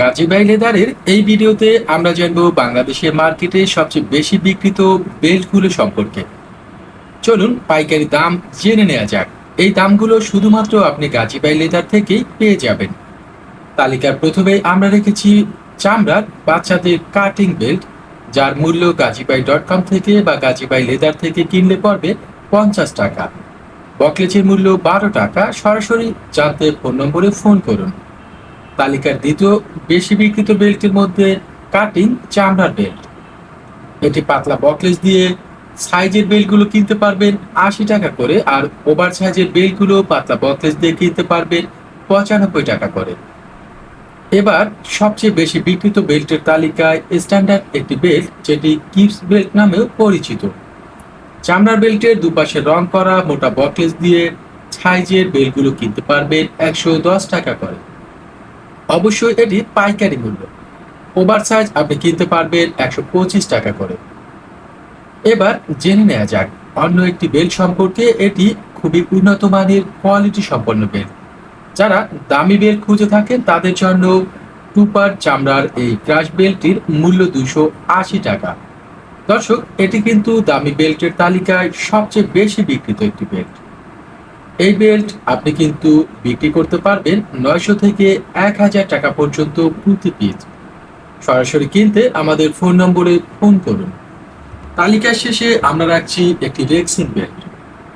গাজীবাই লেদারের এই ভিডিওতে আমরা জানব বাংলাদেশের মার্কেটে সবচেয়ে বেশি বিক্রিত বেল্টগুলো সম্পর্কে। চলুন পাইকারি দাম জেনে নেওয়া যাক। এই দামগুলো শুধুমাত্র আপনি গাজীবাই লেদার থেকেই পেয়ে যাবেন। তালিকার প্রথমে আমরা রেখেছি চামড়ার বাচ্চাদের কাটিং বেল্ট, যার মূল্য গাজীবাই ডট কম থেকে বা গাজীবাই লেদার থেকে কিনলে পড়বে পঞ্চাশ টাকা। বকলেজের মূল্য বারো টাকা। সরাসরি জানতে ফোন নম্বরে ফোন করুন। তালিকার দ্বিতীয় বেশি বিক্রিত বেল্টের মধ্যে কাটিং চামড়ার বেল্ট। এটি পাতলা বকলেস দিয়ে সাইজের বেল্টগুলো কিনতে পারবেন আশি টাকা করে, আর ওভার সাইজের বেল্টগুলো পাতলা বকলেস দিয়ে কিনতে পারবেন পঁচানব্বই টাকা করে। এবার সবচেয়ে বেশি বিক্রিত বেল্টের তালিকায় স্ট্যান্ডার্ড একটি বেল্ট, যেটি কিপস বেল্ট নামেও পরিচিত। চামড়ার বেল্টের দুপাশে রং করা মোটা বকলেস দিয়ে সাইজের বেল্টগুলো কিনতে পারবেন একশো দশ টাকা করে। অবশ্যই এটি পাইকারি মূল্য। ওভার সাইজ আপনি কিনতে পারবেন একশো পঁচিশ টাকা করে। এবার জেনে নেওয়া যাক, অন্য একটি বেল্ট সম্পর্কে এটি খুবই উন্নত মানের কোয়ালিটি সম্পন্ন বেল্ট। যারা দামি বেল্ট খুঁজে থাকেন, তাদের জন্য টুপার চামড়ার এই ক্রাশ বেল্টটির মূল্য দুশো আশি টাকা। দর্শক, এটি কিন্তু দামি বেল্টের তালিকায় সবচেয়ে বেশি বিক্রিত একটি বেল্ট। এই বেল্ট আপনি কিন্তু বিক্রি করতে পারবেন নয়শো থেকে এক হাজার টাকা পর্যন্ত প্রতি পিস সরাসরি কিনতে আমাদের ফোন নম্বরে ফোন করুন। তালিকার শেষে আমরা রাখছি একটি rexine belt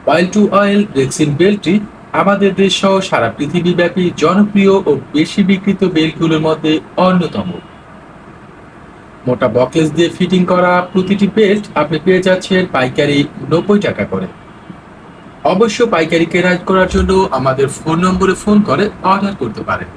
oil to oil rexine বেল্টটি আমাদের দেশ সহ সারা পৃথিবীব্যাপী জনপ্রিয় ও বেশি বিক্রিত বেল্টগুলোর মধ্যে অন্যতম। মোটা বকলেস দিয়ে ফিটিং করা প্রতিটি বেল্ট আপনি পেয়ে যাচ্ছেন পাইকারি নব্বই টাকা করে। অবশ্য পাইকারি কেনা করার জন্য আমাদের ফোন নম্বরে ফোন করে অর্ডার করতে পারেন।